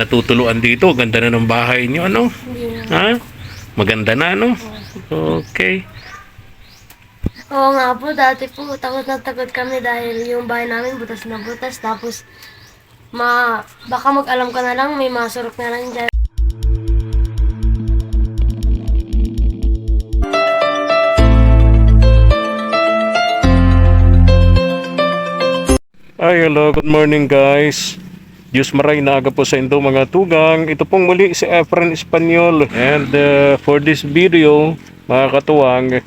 natutuluan dito. Ganda na ng bahay niyo, ano? Ha? Maganda na, ano? Okay. Oo nga po, dati po, takot na takot kami dahil yung bahay namin butas na butas. Tapos, ma, baka mag-alam ka na lang, may masurok na lang dyan. Ay, hello. Good morning, guys. Diyos maray na aga po sa indo mga tugang. Ito pong muli si Efren Espanyol. And uh, for this video, mga katuwang,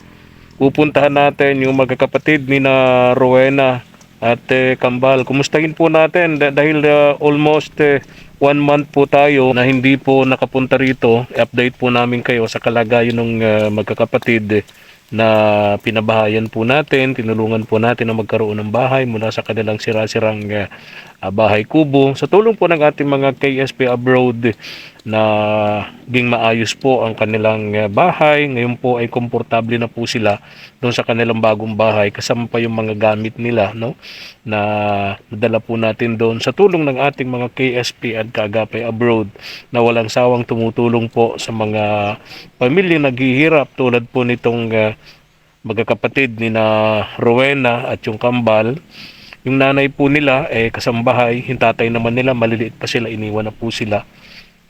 pupuntahan natin yung magkakapatid ni na Rowena at eh, Kambal. Kumustahin po natin dah- dahil uh, almost eh, one month po tayo na hindi po nakapunta rito. I-update po namin kayo sa kalagayan ng uh, magkakapatid na pinabahayan po natin, tinulungan po natin na magkaroon ng bahay mula sa kanilang sira-sirang uh, uh, bahay kubo. Sa tulong po ng ating mga KSP abroad na ging maayos po ang kanilang uh, bahay. Ngayon po ay komportable na po sila doon sa kanilang bagong bahay kasama pa yung mga gamit nila no na nadala po natin doon sa tulong ng ating mga KSP at Kagapay abroad na walang sawang tumutulong po sa mga pamilya naghihirap tulad po nitong uh, magkakapatid ni na Rowena at yung Kambal yung nanay po nila eh kasambahay, yung tatay naman nila maliliit pa sila, iniwan na po sila.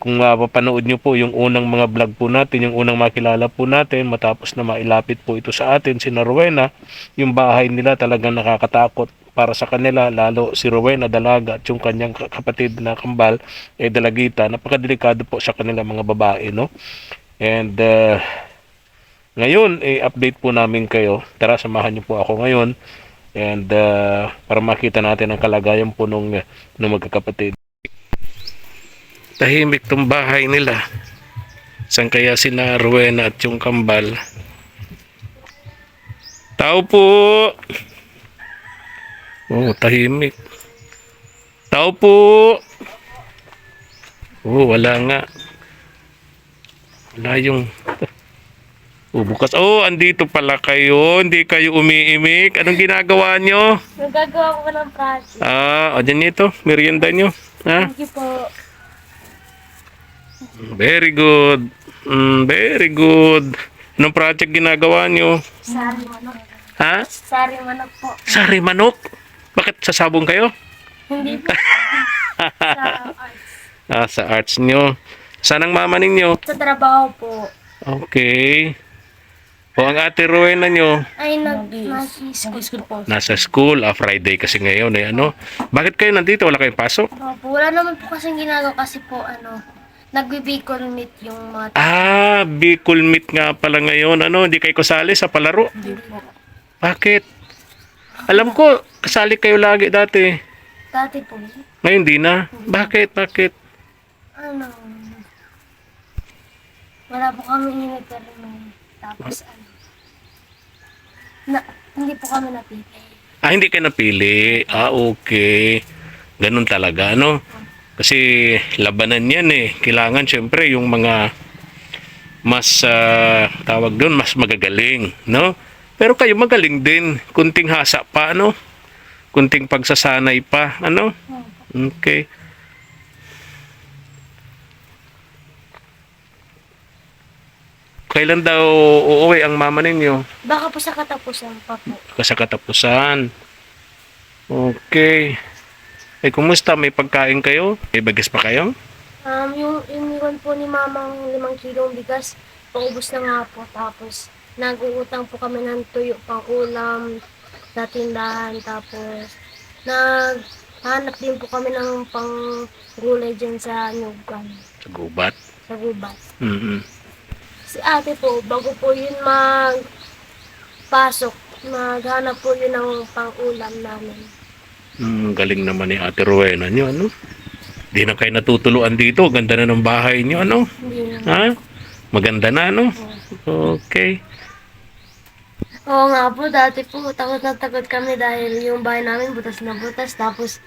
Kung uh, mapanood nyo po yung unang mga vlog po natin, yung unang makilala po natin, matapos na mailapit po ito sa atin, si na Rowena, yung bahay nila talagang nakakatakot para sa kanila, lalo si Rowena dalaga at yung kanyang ka- kapatid na kambal, eh dalagita, napakadelikado po sa kanila mga babae, no? And uh, ngayon, eh, update po namin kayo. Tara, samahan niyo po ako ngayon. And uh, para makita natin ang kalagayan po nung, nung magkakapatid. Tahimik tong bahay nila. San kaya sina Rowena at yung kambal? Tao po! Oh, tahimik. Tao po! Oh, wala nga. Wala yung... Oh, bukas. Oh, andito pala kayo. Hindi kayo umiimik. Anong ginagawa nyo? Nagagawa ko ng project. Ah, o dyan ito. Merienda nyo. Ha? Thank you po. Very good. Mm, very good. Anong project ginagawa nyo? Sari manok. Ha? Sari manok po. Sari manok? Bakit sasabong kayo? Hindi po. sa arts. Ah, sa arts nyo. Saan ang mama ninyo? Sa trabaho po. Okay. O ang ate Rowena nyo? Ay, nag nag-school po. Nasa school. Ah, Friday kasi ngayon. Eh, ano? Bakit kayo nandito? Wala kayong pasok? Opo, wala naman po kasing ginagawa kasi po, ano, nagbe-bacon meet yung mga Ah, Bicol meet nga pala ngayon. Ano, hindi kayo kasali sa palaro? hindi po. Bakit? Alam ko, kasali kayo lagi dati. Dati po, Ngayon di na. Bakit? Bakit? ano, wala po kami inagkaroon. Tapos, ano, na, hindi po kami napili. Ah, hindi kayo napili. Ah, okay. Ganun talaga, no? Kasi labanan yan eh. Kailangan syempre yung mga mas ah, tawag doon, mas magagaling, no? Pero kayo magaling din. Kunting hasa pa, ano? Kunting pagsasanay pa, ano? Okay. Kailan daw uuwi ang mama ninyo? Baka po sa katapusan pa po. Sa katapusan. Okay. Eh, kumusta? May pagkain kayo? May bagas pa kayo? Um, yung iniwan po ni mamang limang kilong bigas, paubos na nga po. Tapos, nag-uutang po kami ng tuyo pang ulam sa tindahan. Tapos, naghanap din po kami ng pang gulay dyan sa Nyugan, Sa gubat? sa gubat. mm Si ate po, bago po yun mag pasok, maghanap po yun ng pang ulam namin. Mm, galing naman ni Ate Rowena nyo, ano? Di na kayo natutuluan dito. Ganda na ng bahay nyo, ano? Hindi na. Ha? Maganda na, ano? Okay. Oo nga po, dati po, takot na takot kami dahil yung bahay namin butas na butas. Tapos,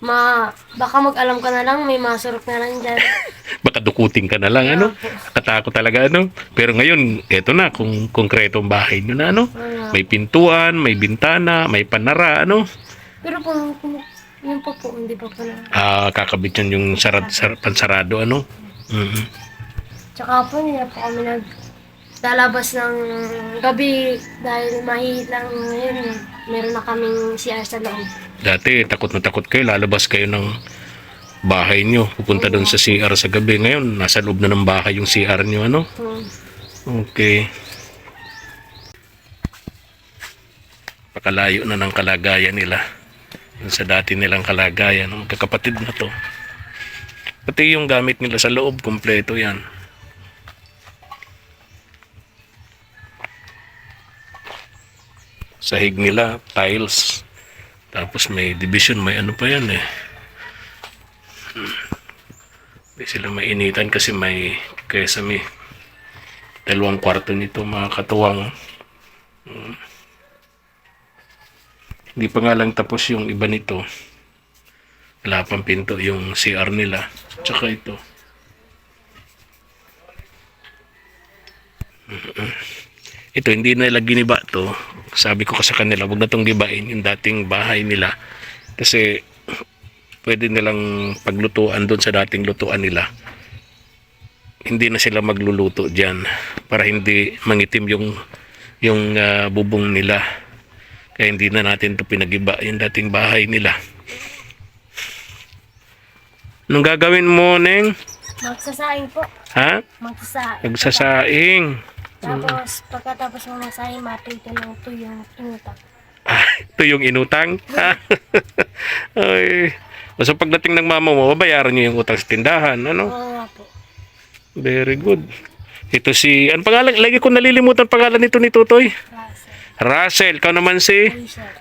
ma, baka mag-alam ka na lang, may masurok na lang dyan. Baka dukutin ka na lang, ano? Katakot talaga, ano? Pero ngayon, eto na, kung konkretong bahay nyo na, ano? Nga. May pintuan, may bintana, may panara, ano? Pero kung, kung Yun po po, hindi pa po na. Ah, kakabit yung sarad, sar, pansarado, ano? Mhm. Tsaka po, hindi na po kami nag lalabas ng gabi dahil mahihit lang ngayon. Meron na kaming CR sa loob. Dati, takot na takot kayo, lalabas kayo ng bahay nyo, pupunta doon sa CR sa gabi. Ngayon, nasa loob na ng bahay yung CR nyo, ano? Hmm. Okay. Pakalayo na ng kalagayan nila. Dun sa dati nilang kalagayan, ng magkakapatid na to. Pati yung gamit nila sa loob, kompleto yan. Sahig nila, tiles. Tapos may division, may ano pa yan eh. Hindi sila mainitan kasi may kesame. Dalawang kwarto nito mga katuwang. Mm. Hindi pa nga lang tapos yung iba nito. Wala pang pinto yung CR nila. Tsaka ito. Ito, hindi nila giniba to. Sabi ko kasi kanila, huwag na itong gibain yung dating bahay nila. Kasi pwede nilang paglutuan doon sa dating lutuan nila. Hindi na sila magluluto diyan para hindi mangitim yung yung ah, bubong nila. Kaya hindi na natin to pinagiba yung dating bahay nila. Anong gagawin mo, Neng? Magsasaing po. Ha? Magsasaing. Nagsasaing. Tapos, pagkatapos mo magsaing, mapito ng tuyong inutang. Yung inutang. Ay. So pagdating ng mama mo, babayaran niyo yung utang sa tindahan. Ano? Oo nga po. Very good. Ito si, ano pangalan? Lagi ko nalilimutan pangalan nito ni Tutoy. Kasi, Russell. Ikaw naman si.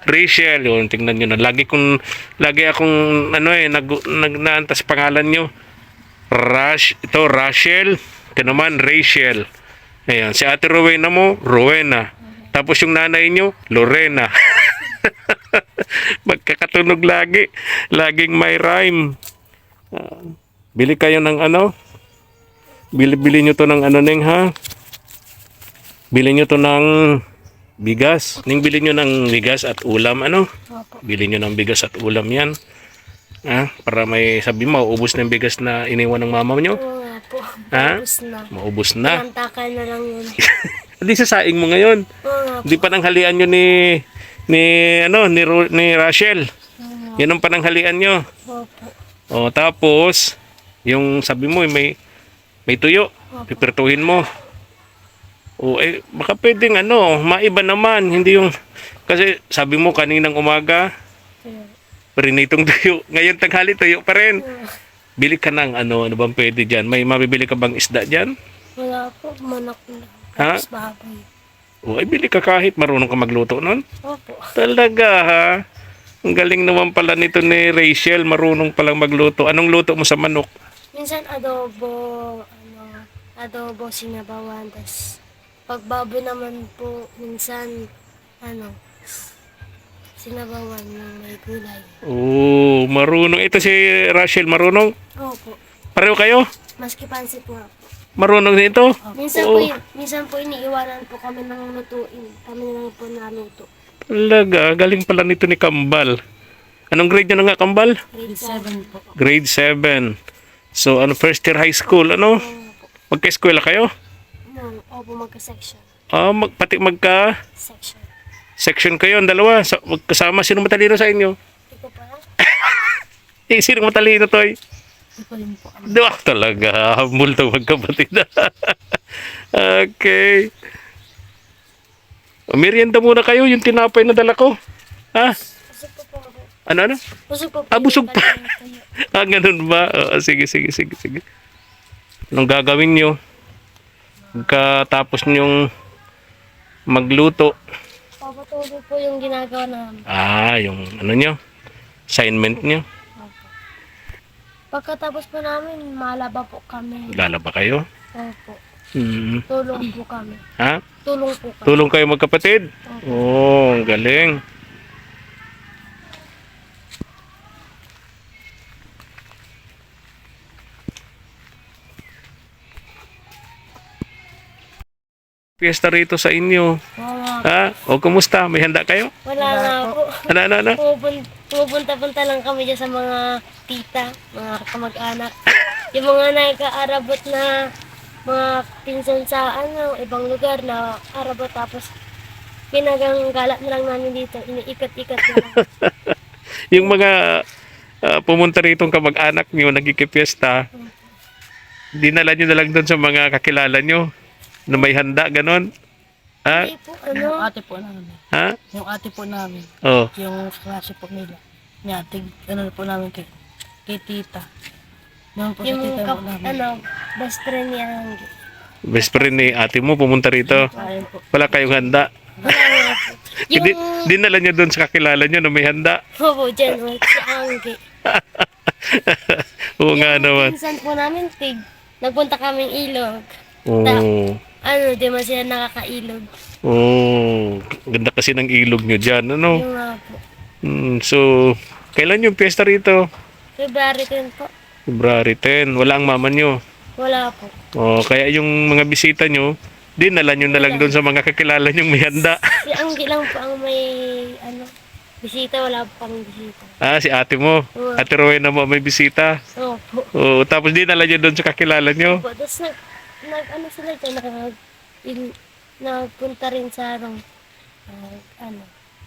Rachel. Yun, tingnan nyo na. Lagi kong, lagi akong, ano eh, nag, nag naantas pangalan nyo. Rush, ito, Rachel. Ito naman, Rachel. Ayan, si ate Rowena mo, Rowena. Tapos yung nanay nyo, Lorena. Magkakatunog lagi. Laging may rhyme. Ah, bili kayo ng ano? Bili-bili nyo to ng ano neng ha? Bili nyo to ng bigas. Ning bili nyo ng bigas at ulam ano? Bili nyo ng bigas at ulam yan. Ha? Para may sabi mo, ubos na yung bigas na iniwan ng mama nyo. Po. Ha? Tapos na. Maubos na. Nantakan na lang yun. Hindi sa saing mo ngayon. Hindi pa nang halian nyo ni ni ano ni, Ro- ni Rachel. Oo Yan ang pananghalian nyo. Opo. O tapos yung sabi mo may may tuyo. Pipirtuhin mo. O eh baka pwedeng ano, maiba naman, hindi yung kasi sabi mo kaninang umaga, Ayun. prinitong tuyo. Ngayon tanghali tuyo pa rin. Oo. Bili ka ng ano, ano bang pwede diyan? May mabibili ka bang isda diyan? Wala po. Manak na. Ha? Baboy. O ay bili ka kahit marunong ka magluto nun. Opo. Talaga ha? Ang galing naman pala nito ni Rachel, marunong palang magluto. Anong luto mo sa manok? Minsan adobo, ano, adobo sinabawan. Tapos pagbaboy naman po, minsan, ano, sinabawan ng may gulay. Oo, marunong. Ito si Rachel, marunong. Opo. Pareho kayo? Maski pansit po. Marunong din ito? Minsan Oo. po, y- minsan po iniiwanan po kami ng lutuin. Kami na lang po naluto. Talaga, galing pala nito ni Kambal. Anong grade nyo na nga, Kambal? Grade 7 po. Grade 7. So, ano, first year high school, ano? Magka-eskwela kayo? No, opo magka-section. Ah, mag, pati magka Section. Section kayo, ang dalawa. Sa, magkasama, sino matalino sa inyo? Hindi ko pa. Eh, sino matalino, Toy? Po. Diba? Talaga, multong magkapatid. okay. O, merienda muna kayo, yung tinapay na dala ko. Ha? Ano, ano? Busog po. Ah, busog pa. Ah, ganun ba? Oo, sige, sige, sige, sige. Anong gagawin nyo? Pagkatapos nyong magluto. Papatuloy po yung ginagawa namin. Ah, yung ano nyo? Assignment nyo? Opo. Pagkatapos po namin, malaba po kami. Lalaba kayo? Opo. Hmm. Tulong po kami. Ha? Tulong po kami. Tulong kayo magkapatid? Oo, oh, ang galing. Fiesta rito sa inyo. Ha? O kumusta? May handa kayo? wala nga po. Ano, ano, ano? Pupun- Pupunta-punta lang kami dyan sa mga tita, mga kamag-anak. Yung mga nagka-arabot na mga pinsan sa ano, ibang lugar na arabot tapos pinagang galat na lang namin dito. Iniikat-ikat na lang. Yung mga ah, pumunta rito kamag-anak nyo, nagkikipiesta, dinala nyo na lang doon sa mga kakilala nyo na may handa, ganon. Ha? Hindi po, Yung ano, ate po namin. Ha? Yung ate po namin. Oh. Yung klase po nila. Niyatig, ano po namin kay, kay tita. Doon po sa yung tita kap, po namin. ano, best friend ni Anggi. Best friend ni ate mo pumunta rito. Wala kayong handa. Yung, Hindi, dinala nyo doon sa kakilala nyo na may handa. Opo, dyan, oh, si Anggi. Oo nga naman. Pinsan po namin, tig. Nagpunta kaming ilog. Oo. Ano, di man sila nakakailog. Oh, ganda kasi ng ilog nyo dyan, ano? Yung nga po. Hmm, so, kailan yung piyesta rito? February 10 po. February 10. Wala ang mama nyo. Wala po. Oh, kaya yung mga bisita nyo, dinala nyo na lang doon sa mga kakilala nyong may handa. Si Anggi lang po ang may, ano, bisita. Wala po kaming bisita. Ah, si ate mo. Oo. Ate Rowena mo may bisita. Opo. Oh, tapos dinala nyo doon sa kakilala nyo. Opo. Tapos nag, nag, ano sila dyan, nag, in, nagpunta rin sa, ano, nag, ano,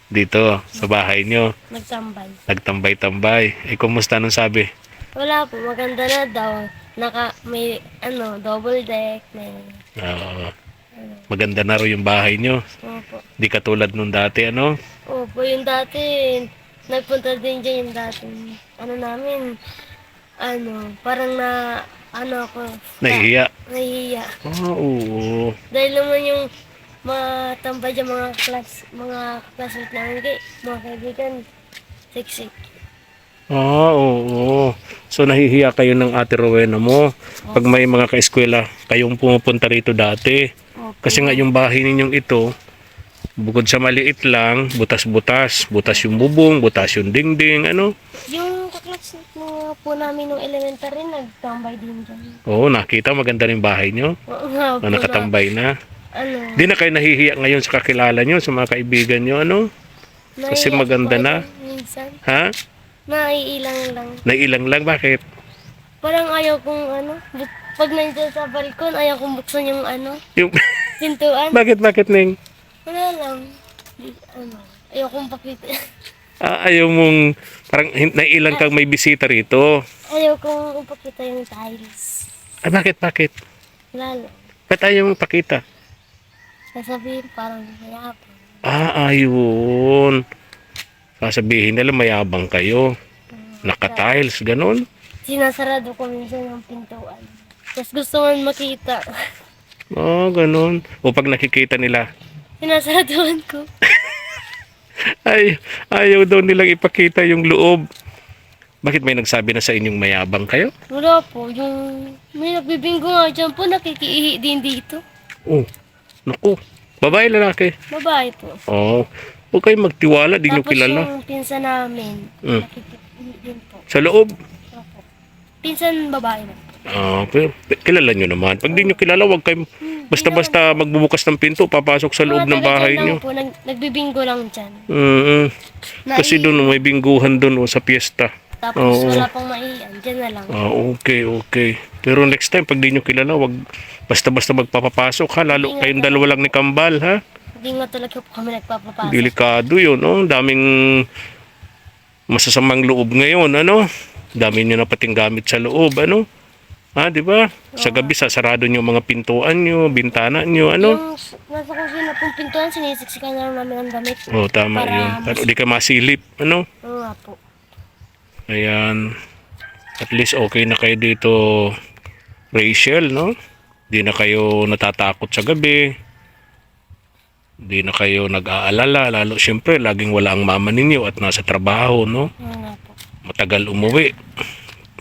Dito, sa bahay nyo. nagtambay. Nagtambay-tambay. Eh, kumusta nung sabi? Wala po, maganda na daw. Naka, may, ano, double deck, may, Oo. ano, maganda na rin yung bahay nyo. opo. Di katulad nung dati, ano? Opo, yung dati, nagpunta din dyan yung dati, ano namin, ano, parang na, ano ako, Nahihiya. nahihiya. Ah, oo. Dahil naman yung matambay dyan mga class, mga classmate namin, kay, mga kaibigan, siksik. Ah, oo. So, nahihiya kayo ng ate Rowena mo. Pag may mga kaeskwela, kayong pumupunta rito dati. Kasi nga yung bahay ninyong ito, bukod sa maliit lang, butas-butas. Butas yung bubong, butas yung dingding, ano? Yung kaklasmate mo po namin nung elementary, nagtambay din dyan. Oo, nakita, maganda rin bahay nyo. Oo nga po, Na nakatambay na. ano, Di na kayo nahihiya ngayon sa kakilala nyo, sa mga kaibigan nyo, ano? Kasi naiiyak maganda po na. Minsan, Ha? naiilang lang. Nailang lang, bakit? Parang ayaw kong ano, but, pag nandiyan sa balkon, ayaw kong buksan yung ano, Yung, pintuan. bakit, bakit, Ning? Wala lang. Ano, ayaw kong pakita. Ah, ayaw mong, parang nailang kang may bisita rito. ayaw kong ipakita yung tiles. Ah, bakit, bakit? Wala lang. Ba't ayaw mong pakita? Sasabihin parang mayabang. Ah, ayun. Sasabihin nila mayabang kayo. Naka-tiles, ganun. Sinasarado ko minsan yung pintuan. Tapos gusto man makita. Ah, ganun. O pag nakikita nila, Sinasaraduhan ko. ay, ayaw daw nilang ipakita yung loob. Bakit may nagsabi na sa inyong mayabang kayo? Wala po. Yung may nagbibinggo nga dyan po, nakikiihi din dito. Oh, naku. Babae, lalaki. Babae po. Oh, huwag kayong magtiwala, di nyo Tapos kilala. yung pinsan namin, Mm. nakikiihi din po. Sa loob. Opo. Pinsan babae na. Pero kilala nyo naman. Pag di nyo kilala, huwag kayong basta-basta magbubukas ng pinto, papasok sa loob ng bahay nyo. po, nag, nagbibinggo lang dyan. Mm, kasi doon may bingguhan doon oh, sa piyesta. Tapos Oo. wala pang maiyan, dyan na lang. Ah, okay, okay. Pero next time, pag di nyo kilala, wag basta-basta magpapapasok ha. Lalo kayong dalawa lang ni Kambal ha. Hindi nga talaga po kami nagpapapasok. Delikado yun, oh. Daming masasamang loob ngayon, ano? Dami nyo na pating gamit sa loob, ano? Ha, di ba? Sa gabi, sasarado nyo mga pintuan nyo, bintana nyo, ano? Yung nasa kusina pong pintuan, sinisiksikan na lang namin ang damit. Oh, tama Para yun. Para di ka masilip, ano? Oo nga po. Ayan. At least okay na kayo dito, Rachel, no? Di na kayo natatakot sa gabi. Di na kayo nag-aalala. Lalo, syempre, laging wala ang mama ninyo at nasa trabaho, no? Oo nga po. Matagal umuwi.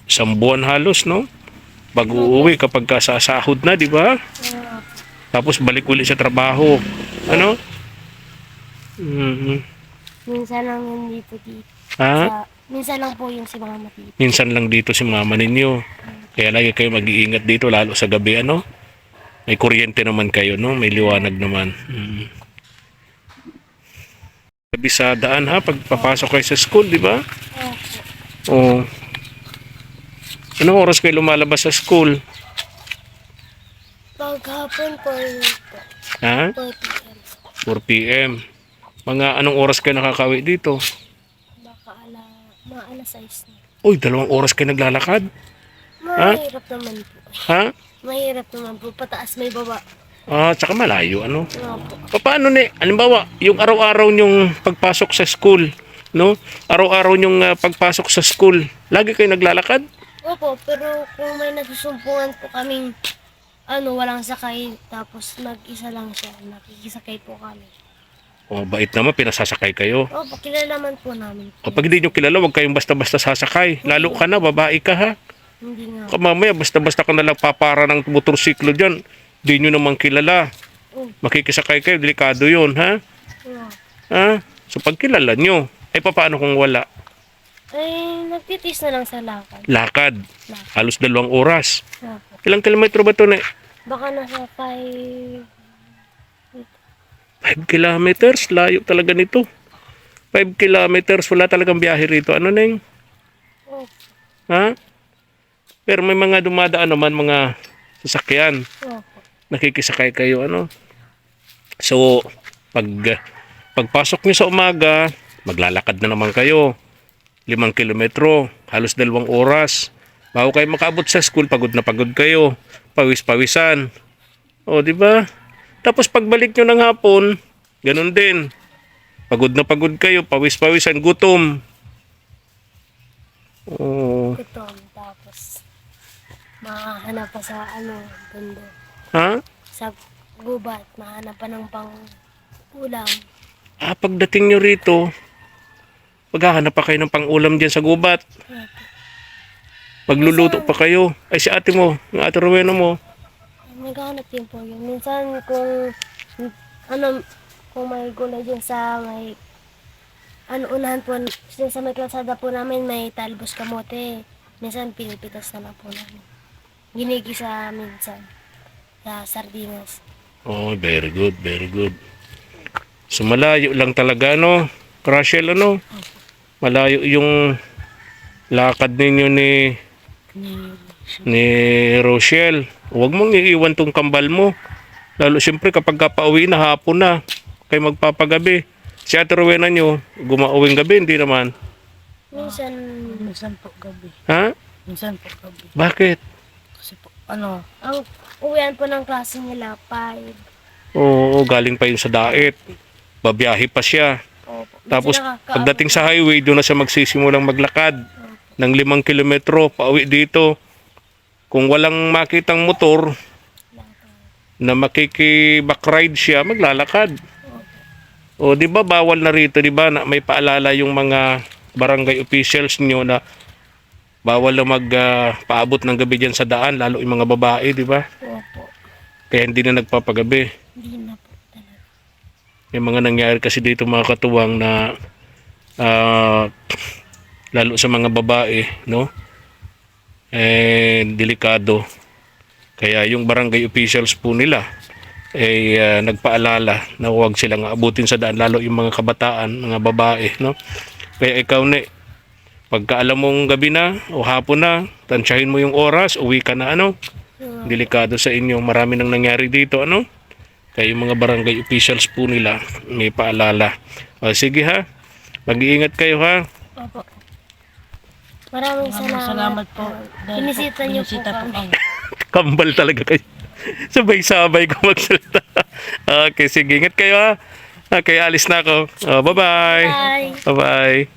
Isang buwan halos, no? Pag uuwi kapag ka sasahod na, di ba? Tapos balik uli sa trabaho. Ano? Mhm. Minsan lang yun dito dito. Ha? Sa, minsan lang po yung si mama dito. minsan lang dito si mama ninyo. Kaya lagi kayo mag-iingat dito, lalo sa gabi, ano? May kuryente naman kayo, no? May liwanag naman. Mm. Sabi sa daan ha, pag papasok kayo sa school, di ba? Oo. Anong oras kayo lumalabas sa school? Paghapon po, yun po. Ha? 4 p.m. 4 p.m. Mga anong oras kayo nakakawi dito? Baka ala, mga alas 6 na. Uy, dalawang oras kayo naglalakad? Ha? Mahirap naman po. Ha? Mahirap naman po. Pataas may baba. Ah, tsaka malayo, ano? Opo. Pa- Paano ni, halimbawa, yung araw-araw nyong pagpasok sa school, no? Araw-araw nyong ah, pagpasok sa school, lagi kayo naglalakad? Opo, pero kung may nasusumpungan po kaming ano, walang sakay, tapos mag-isa lang siya, nakikisakay po kami. O, bait naman, pinasasakay kayo. Opo, kilala man po namin. Kapag hindi nyo kilala, huwag kayong basta-basta sasakay. Lalo ka na, babae ka ha. Hindi nga. Ka mamaya, basta-basta ka nalang papara ng motorsiklo dyan. Di nyo naman kilala. Mm. Makikisakay kayo, delikado yun, ha? Yeah. Ha? So, pag kilala nyo, ay paano kung wala? Ay, nagtitis na lang sa lakad. Lakad. Lakad. Halos dalawang oras. Opo. Ilang kilometro ba ito na? Baka nasa 5... 5 kilometers. Layo talaga nito. 5 kilometers. Wala talagang biyahe rito. Ano neng? Opo. Ha? Pero may mga dumadaan naman mga sasakyan. Opo. nakikisakay kayo ano. So, pag pagpasok niyo sa umaga, maglalakad na naman kayo. Limang kilometro, halos dalawang oras. Bago kayo makaabot sa school, pagod na pagod kayo. Pawis-pawisan. O, di ba? Tapos pagbalik nyo ng hapon, ganun din. Pagod na pagod kayo, pawis-pawisan, gutom. Oh, Gutom. Tapos, mahanap pa sa ano, bundo. ha? Sa gubat, mahanap pa ng pang ulam. Ah, pagdating nyo rito, maghahanap pa kayo ng pang-ulam dyan sa gubat. Magluluto pa kayo. Ay, si ate mo, yung ate Rowena mo. Naghahanap din po yun. Minsan kung ano kung may gulay dyan sa may ano unahan po dyan sa may kalsada po namin may talbos kamote. Minsan pinipitas na lang po namin. Ginigisa minsan sa sardinas. Oh, very good, very good. So, malayo lang talaga, no? Rachel, ano? Malayo yung lakad ninyo ni Ni, Rochelle. Huwag mong iiwan tong kambal mo. Lalo siyempre kapag ka pauwi na hapon na, kayo magpapagabi. Si Ate Rowena nyo, gumauwing gabi, hindi naman. Minsan minsan po gabi. Ha? Minsan po gabi. Bakit? Kasi po, ano, ang uwian po ng klase nila 5. Oo, galing pa yun sa daet. Babiyahe pa siya. Opo. Tapos pagdating sa highway, doon na siya magsisimulang maglakad ng limang kilometro pauwi dito. Kung walang makitang motor na makiki-backride siya, maglalakad. O di ba bawal na rito, di ba, na may paalala yung mga barangay officials nyo na bawal na magpaabot ng gabi diyan sa daan, lalo yung mga babae, di ba? Kaya hindi na nagpapagabi. Hindi na po talaga. May mga nangyari kasi dito mga katuwang na ah, lalo sa mga babae, no? Eh, delikado. Kaya yung barangay officials po nila ay ah, nagpaalala na huwag silang abutin sa daan lalo yung mga kabataan, mga babae, no? Kaya ikaw na pagka alam mong gabi na o hapon na, tansyahin mo yung oras, uwi ka na ano? Delikado sa inyo. Marami nang nangyari dito, ano? Kaya yung mga barangay officials po nila may paalala. O, sige ha. Mag-iingat kayo ha. Opo. Maraming maraming salamat. salamat po. Po, niyo po kami. Kambal talaga kayo. Sabay-sabay ko magsalita. okay, sige. Ingat kayo ha. Okay, alis na ako. Oh, bye-bye. Bye. Bye-bye.